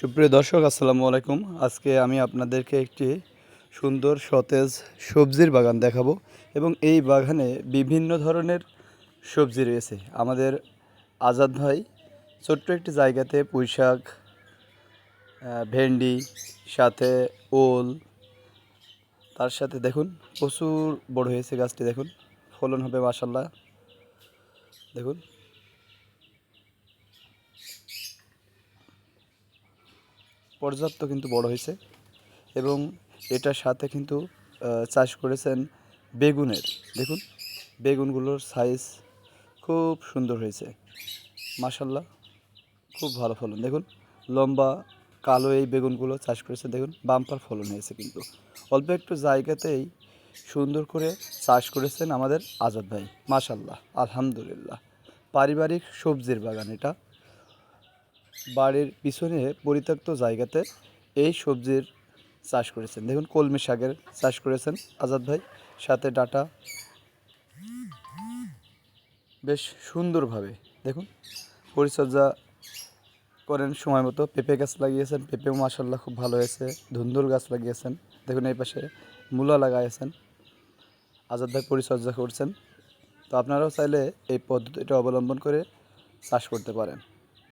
সুপ্রিয় দর্শক, আসসালামু আলাইকুম। আজকে আমি আপনাদেরকে একটি সুন্দর সতেজ সবজির বাগান দেখাবো এবং এই বাগানে বিভিন্ন ধরনের সবজি রয়েছে। আমাদের আজাদ ভাই ছোট্ট একটি জায়গাতে পুঁই শাক ভেন্ডি, সাথে ওল, তার সাথে দেখুন প্রচুর বড় হয়েছে গাছটি, দেখুন। ফলন হবে মাসাল্লাহ দেখুন। পর্যাপ্ত কিন্তু বড় হয়েছে এবং এটার সাথে কিন্তু চাষ করেছেন বেগুনের। দেখুন, বেগুনগুলোর সাইজ খুব সুন্দর হয়েছে। মাসাল্লাহ খুব ভালো ফলন। দেখুন, লম্বা, কালো এই বেগুনগুলো চাষ করেছে দেখুন, বাম্পার ফলন হয়েছে কিন্তু। অল্প একটু জায়গাতেই সুন্দর করে চাষ করেছেন আমাদের আজাদ ভাই। মাসাল্লাহ আলহামদুলিল্লাহ। পারিবারিক সবজির বাগান এটা। বাড়ির পিছনে পরিত্যক্ত জায়গাতে এই সবজির চাষ করেছেন। দেখুন, কলমি শাকের চাষ করেছেন আজাদ ভাই। সাথে ডাটা। বেশ সুন্দরভাবে, দেখুন, পরিচর্যা করেন সময় মতো। পেঁপে গাছ লাগিয়েছেন, পেঁপেও মাসাল্লাহ খুব ভালো হয়েছে। ধুন্দুল গাছ লাগিয়েছেন। দেখুন, এই পাশে মূলা লাগাইছেন। আজাদ ভাই পরিচর্যা করছেন। তো আপনারাও চাইলে এই পদ্ধতিটা অবলম্বন করে চাষ করতে পারেন।